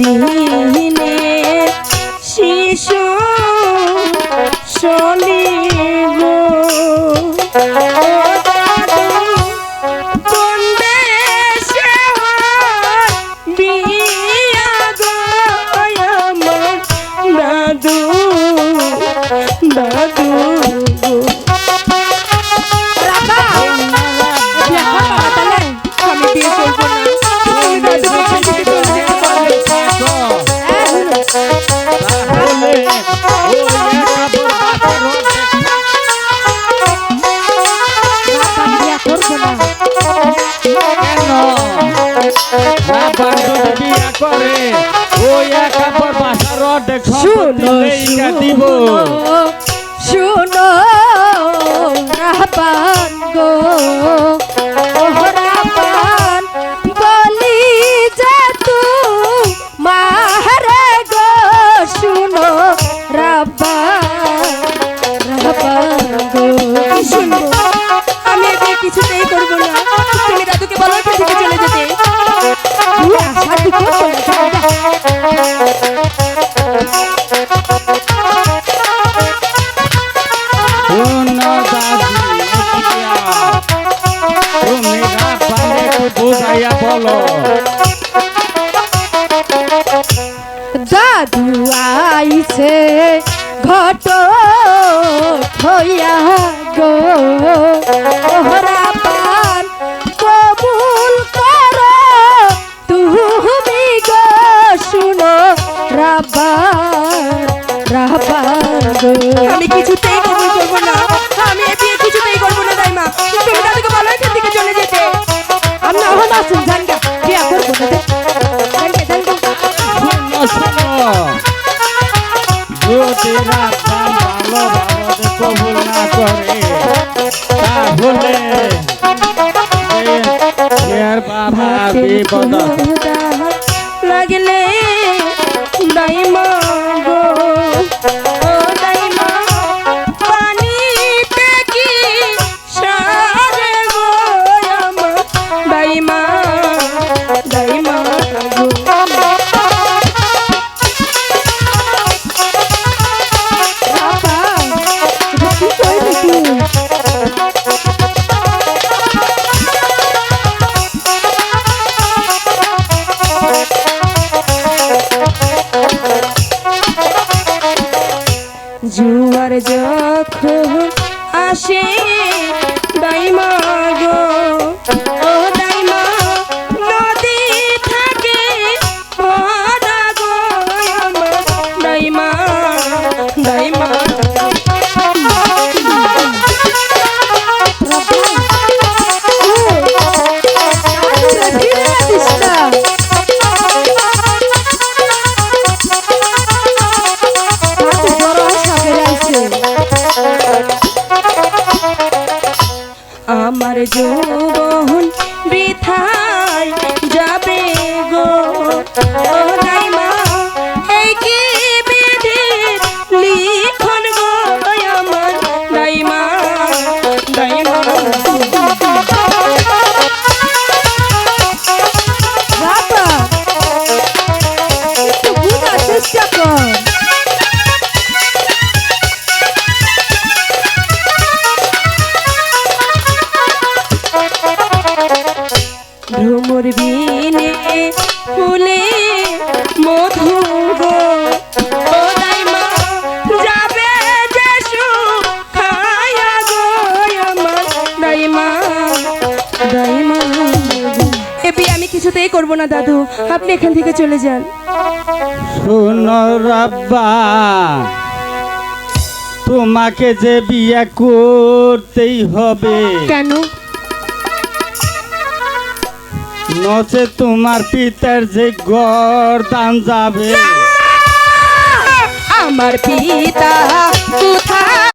দিনে শিশু শনিব। দাদু দাদু বাবার যদি বিয়া করে ওই একা বরবাসার অর্ধেক শুনো দিব। শুনো রাপান গো। বুঝাইয়া বলো দাদু আইছে ঘট হইয়া গো আমি কিছুতেই কবুল করব না। আমি এ বিয়ে কিছুতেই করব না দাইমা তুমি দাদুকে বলো এখান থেকে চলে যেতে। আমি না হন আসুন জানগা বিয়া করব না যদি রাপান ভালো ভালো কবুল না করে তাহলে বাবা বিপদ আসে আমার যৌবন ভ্রমর বিনে ফুলে মধু আমি কিছুতেই করব না দাদু। আপনি এখান থেকে চলে যান। শোনো রাব্বা তোমাকে যে বিয়ে করতেই হবে। কেন? নচে তোমার পিতার যে গরদান যাবে। আমার পিতা কোথায়?